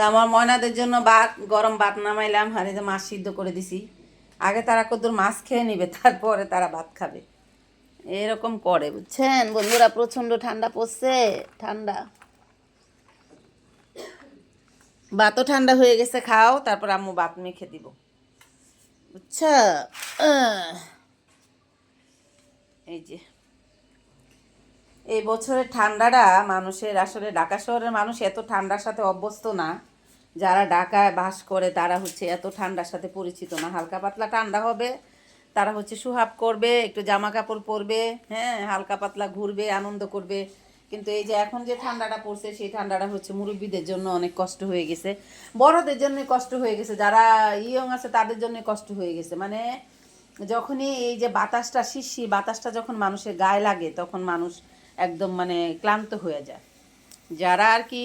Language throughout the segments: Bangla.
তো আমার ময়নাদের জন্য ভাত, গরম ভাত নামাইলাম, আর এই যে মাছ সিদ্ধ করে দিছি। আগে তারা কদ্দুর মাছ খেয়ে নিবে, তারপরে তারা ভাত খাবে। এরকম করে, বুঝছেন? বন্ধুরা, প্রচণ্ড ঠান্ডা পড়ছে, ঠান্ডা। ভাতও ঠান্ডা হয়ে গেছে, খাও, তারপর আম্মু ভাত মেখে দিব। বুঝছা। এই যে। এই বছরের ঠান্ডাটা মানুষের, আসলে ঢাকা শহরের মানুষ এত ঠান্ডার সাথে অভ্যস্ত না। যারা ঢাকায় বাস করে, তারা হচ্ছে এত ঠান্ডার সাথে পরিচিত না। হালকা পাতলা ঠান্ডা হবে, তারা হচ্ছে সুহাব করবে, একটু জামা কাপড় পরবে হ্যাঁ হালকা পাতলা ঘুরবে, আনন্দ করবে। কিন্তু এই যে এখন যে ঠান্ডাটা পড়ছে, সেই ঠান্ডাটা হচ্ছে মুরব্বীদের জন্য অনেক কষ্ট হয়ে গেছে। বড়দের জন্য কষ্ট হয়ে গেছে, যারা ইয়ং আছে, তাদের জন্য কষ্ট হয়ে গেছে। মানে যখনই এই যে বাতাসটা শিশি বাতাসটা যখন মানুষের গায়ে লাগে, তখন মানুষ একদম মানে ক্লান্ত হয়ে যায়। যারা আর কি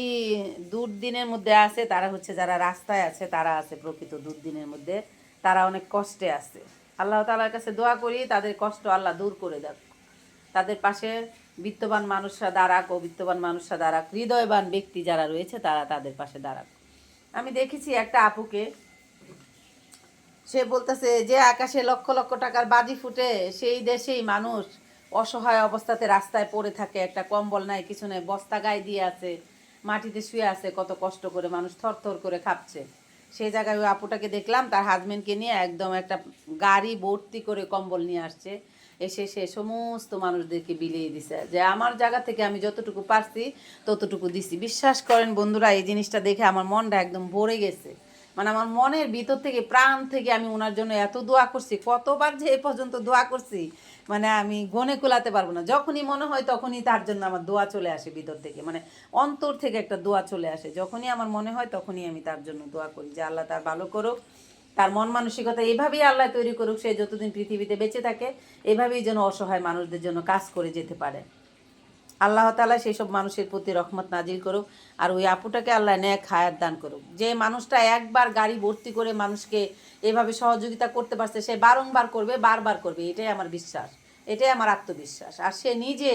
দুর্দিনের মধ্যে আছে, তারা হচ্ছে যারা রাস্তায় আছে, তারা আছে প্রকৃত দুর্দিনের মধ্যে। তারা অনেক কষ্টে আছে। আল্লাহ তালার কাছে দোয়া করি, তাদের কষ্ট আল্লাহ দূর করে দেখ তাদের পাশে বিত্তবান মানুষরা দাঁড়াক ও বিত্তবান মানুষরা দাঁড়াক। হৃদয়বান ব্যক্তি যারা রয়েছে, তারা তাদের পাশে দাঁড়াক। আমি দেখেছি একটা আপুকে, সে বলতেছে, যে আকাশে লক্ষ লক্ষ টাকার বাজি ফুটে, সেই দেশেই মানুষ। অসহায় অবস্থাতে রাস্তায় পড়ে থাকে, একটা কম্বল নাই, কিছু নেই, বস্তা গায়ে দিয়ে আছে, মাটিতে শুয়ে আছে, কত কষ্ট করে মানুষ থরথর করে খাচ্ছে। সেই জায়গায় ওই আপুটাকে দেখলাম, তার হাজবেন্ডকে নিয়ে একদম একটা গাড়ি ভর্তি করে কম্বল নিয়ে আসছে। এসে সে সমস্ত মানুষদেরকে বিলিয়ে দিছে, যে আমার জায়গা থেকে আমি যতটুকু পারছি, ততটুকু দিছি। বিশ্বাস করেন বন্ধুরা, এই জিনিসটা দেখে আমার মনটা একদম ভরে গেছে। মানে আমার মনের ভিতর থেকে, প্রাণ থেকে আমি ওনার জন্য এত দোয়া করছি, কতবার যে এ পর্যন্ত দোয়া করছি মানে আমি গনে কোলাতে পারব না। যখনই মনে হয় তখনই তার জন্য আমার দোয়া চলে আসে ভিতর থেকে মানে অন্তর থেকে একটা দোয়া চলে আসে। যখনই আমার মনে হয় তখনই আমি তার জন্য দোয়া করি যে আল্লাহ তার ভালো করুক, তার মন মানসিকতা এইভাবেই আল্লাহ তৈরি করুক, সে যতদিন পৃথিবীতে বেঁচে থাকে, এভাবেই যেন অসহায় মানুষদের জন্য কাজ করে যেতে পারে। আল্লাহ তালা সেই সব মানুষের প্রতি রহমত নাজিল করুক আর ওই আপুটাকে আল্লাহ ন্যাক হায়াত দান করুক। যে মানুষটা একবার গাড়ি ভর্তি করে মানুষকে এভাবে সহযোগিতা করতে পারছে, সে বারংবার করবে, বারবার করবে, এটাই আমার বিশ্বাস, এটাই আমার আত্মবিশ্বাস। আর সে নিজে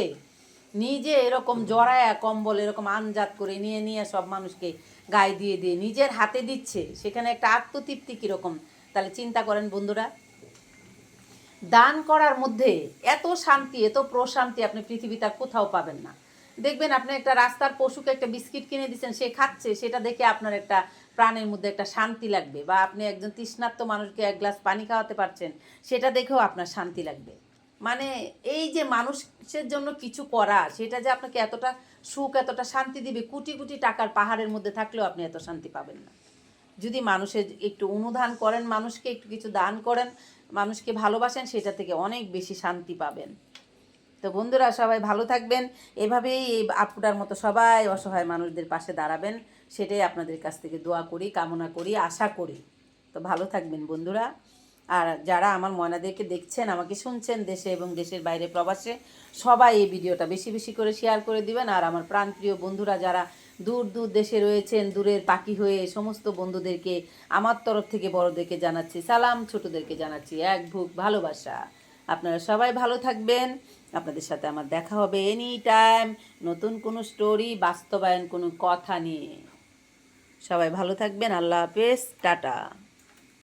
নিজে এরকম জড়ায়া কম্বল এরকম আনজাত করে নিয়ে নিয়ে সব মানুষকে গায়ে দিয়ে দিয়ে নিজের হাতে দিচ্ছে, সেখানে একটা আত্মতৃপ্তি কীরকম? তাহলে চিন্তা করেন বন্ধুরা দান করার মধ্যে এত শান্তি, এত প্রশান্তি আপনি পৃথিবীতে কোথাও পাবেন না। দেখবেন আপনি একটা রাস্তার পশুকে একটা বিস্কিট কিনে দিচ্ছেন, সে খাচ্ছে, সেটা দেখে আপনার একটা প্রাণের মধ্যে একটা শান্তি লাগবে বা আপনি একজন তৃষ্ণার্ত মানুষকে এক গ্লাস পানি খাওয়াতে পারছেন, সেটা দেখেও আপনার শান্তি লাগবে। মানে এই যে মানুষের জন্য কিছু করা, সেটা যে আপনাকে এতটা সুখ, এতটা শান্তি দিবে, কোটি কোটি টাকার পাহাড়ের মধ্যে থাকলেও আপনি এত শান্তি পাবেন না। যদি মানুষের একটু অনুদান করেন, মানুষকে একটু কিছু দান করেন মানুষকে ভালোবাসেন, সেটা থেকে অনেক বেশি শান্তি পাবেন। তো বন্ধুরা, সবাই ভালো থাকবেন। এভাবেই এই আপুটার মতো সবাই অসহায় মানুষদের পাশে দাঁড়াবেন। সেটাই আপনাদের কাছ থেকে দোয়া করি, কামনা করি, আশা করি। তো ভালো থাকবেন বন্ধুরা। আর যারা আমার ময়নাদেরকে দেখছেন, আমাকে শুনছেন দেশে এবং দেশের বাইরে প্রবাসে, সবাই এই ভিডিওটা বেশি বেশি করে শেয়ার করে দিবেন। আর আমার প্রাণপ্রিয় বন্ধুরা যারা দূর দূর দেশে রয়েছেন, দূরের পাখি হয়ে সমস্ত বন্ধুদেরকে, আমার তরফ থেকে বড়দেরকে জানাচ্ছি সালাম, ছোটদেরকে জানাচ্ছি এক ভুক ভালোবাসা। আপনারা সবাই ভালো থাকবেন। আপনাদের সাথে আমার দেখা হবে এনি টাইম নতুন কোনো স্টোরি বাস্তবায়ন কোনো কথা নিয়ে। সবাই ভালো থাকবেন। আল্লাহ হাফেজ। টাটা।